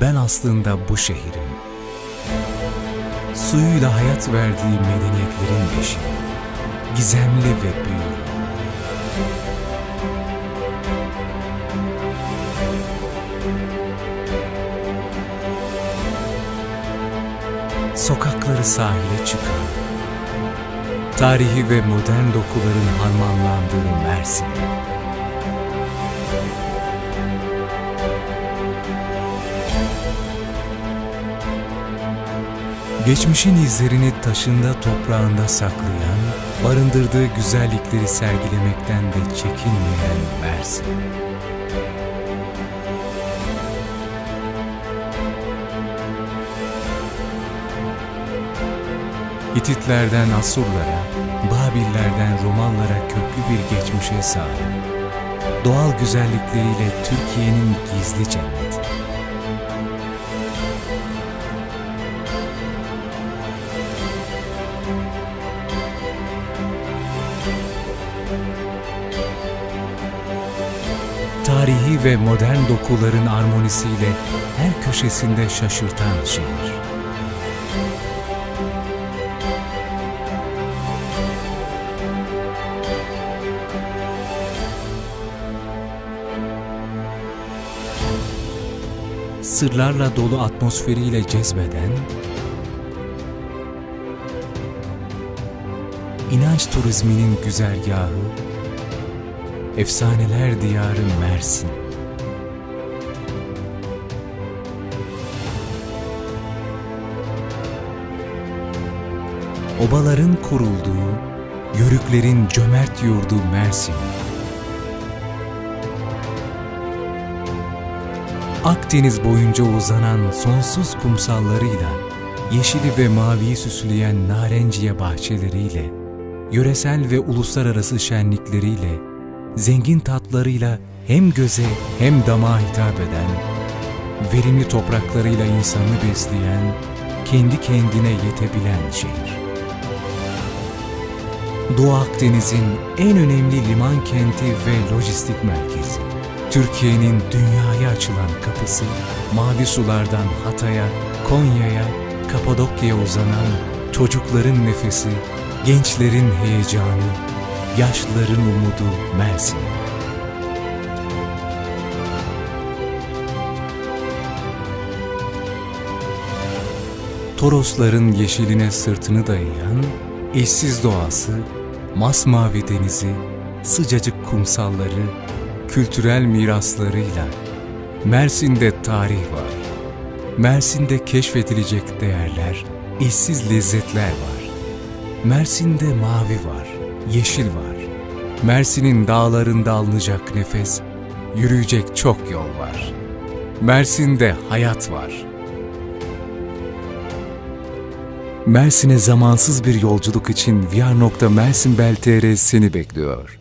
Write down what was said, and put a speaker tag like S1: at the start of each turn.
S1: ben aslında bu şehrin. Suyuyla hayat verdiği medeniyetlerin beşiği. Gizemli ve büyülü. Sokakları sahile çıkan, tarihi ve modern dokuların harmanlandığı Mersin. Geçmişin izlerini taşında toprağında saklayan, barındırdığı güzellikleri sergilemekten de çekinmeyen Mersin. Hititlerden Asurlara, Babillerden Romalılara köklü bir geçmişe sahip. Doğal güzellikleriyle Türkiye'nin gizli cenneti. Tarihi ve modern dokuların armonisiyle her köşesinde şaşırtan şehir. sırlarla dolu atmosferiyle cezbeden, inanç turizminin güzergahı, efsaneler diyarı Mersin. Obaların kurulduğu, yörüklerin cömert yurdu Mersin. Akdeniz boyunca uzanan sonsuz kumsallarıyla, yeşili ve maviyi süsleyen narenciye bahçeleriyle, yöresel ve uluslararası şenlikleriyle, zengin tatlarıyla hem göze hem damağa hitap eden, verimli topraklarıyla insanı besleyen, kendi kendine yetebilen şehir. Doğu Akdeniz'in en önemli liman kenti ve lojistik merkezi. Türkiye'nin dünyaya açılan kapısı, mavi sulardan Hatay'a, Konya'ya, Kapadokya'ya uzanan çocukların nefesi, gençlerin heyecanı, yaşlıların umudu Mersin. Torosların yeşiline sırtını dayayan, eşsiz doğası, masmavi denizi, sıcacık kumsalları, kültürel miraslarıyla Mersin'de tarih var. Mersin'de keşfedilecek değerler, eşsiz lezzetler var. Mersin'de mavi var, yeşil var. Mersin'in dağlarında alınacak nefes, yürüyecek çok yol var. Mersin'de hayat var. Mersin'e zamansız bir yolculuk için VR.Mersinbel.tr seni bekliyor.